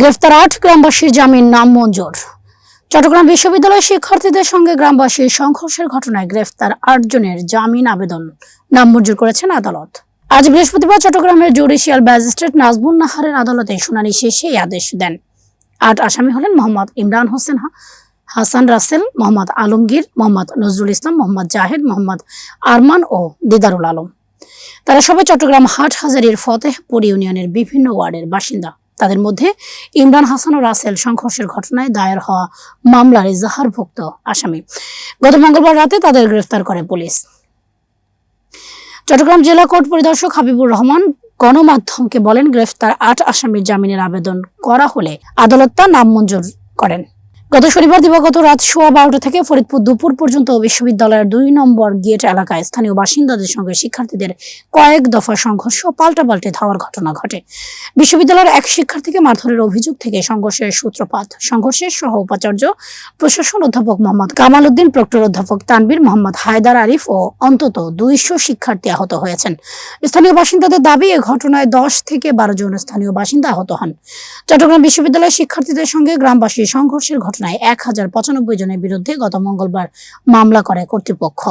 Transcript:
গ্রেফতার আট গ্রামবাসীর জামিন নাম মঞ্জুর চট্টগ্রাম বিশ্ববিদ্যালয়ের শিক্ষার্থীদের সঙ্গে গ্রামবাসীর সংঘর্ষের ঘটনায় গ্রেফতার আট জনের জামিন আবেদন নামঞ্জুর করেছেন আদালত। আজ বৃহস্পতিবার চট্টগ্রামের জুডিশিয়াল ম্যাজিস্ট্রেট নাজবুল নাহারের আদালতে শুনানি শেষে এই আদেশ দেন। আট আসামি হলেন মোহাম্মদ ইমরান হোসেন হাসান রাসেল, মোহাম্মদ আলমগীর, মোহাম্মদ নজরুল ইসলাম, মোহাম্মদ জাহেদ, মোহাম্মদ আরমান ও দিদারুল আলম। তারা সবাই চট্টগ্রাম হাট হাজারির ফতেহপুর ইউনিয়নের বিভিন্ন ওয়ার্ডের বাসিন্দা। তাদের মধ্যে ইমরান হাসান ও রাসেল সংঘর্ষের ঘটনায় দায়ের হওয়া মামলার ইজাহারভুক্ত আসামি। গত মঙ্গলবার রাতে তাদের গ্রেফতার করে পুলিশ। চট্টগ্রাম জেলা কোর্ট পরিদর্শক হাবিবুর রহমান গণমাধ্যমকে বলেন, গ্রেফতার আট আসামির জামিনের আবেদন করা হলে আদালত তা নাম মঞ্জুর করেন। গত শনিবার দিবাগত রাত সোয়া বারোটা থেকে ফরিদপুর দুপুর পর্যন্ত বিশ্ববিদ্যালয়ের দুই নম্বর গেট এলাকায় স্থানীয় বাসিন্দাদের সঙ্গে শিক্ষার্থীদের কয়েক দফা সংঘর্ষ ও পাল্টাপাল্টে ধাওয়ার ঘটনা ঘটে। বিশ্ববিদ্যালয়ের এক শিক্ষার্থীকে মারধরের অভিযোগ থেকে সংঘর্ষের সূত্রপাত। সংঘর্ষের সহ উপাচার্য, প্রশাসন অধ্যাপক মোহাম্মদ কামাল উদ্দিন, প্রক্টর অধ্যাপক তানবীর মোহাম্মদ হায়দার আরিফ ও অন্তত দুইশো শিক্ষার্থী আহত হয়েছেন। স্থানীয় বাসিন্দাদের দাবি, এ ঘটনায় দশ থেকে বারো জন স্থানীয় বাসিন্দা আহত হন। চট্টগ্রাম বিশ্ববিদ্যালয়ের শিক্ষার্থীদের সঙ্গে গ্রামবাসীর সংঘর্ষের ঘটনায় এক হাজার পঁচানব্বই জনের বিরুদ্ধে গত মঙ্গলবার মামলা করে কর্তৃপক্ষ।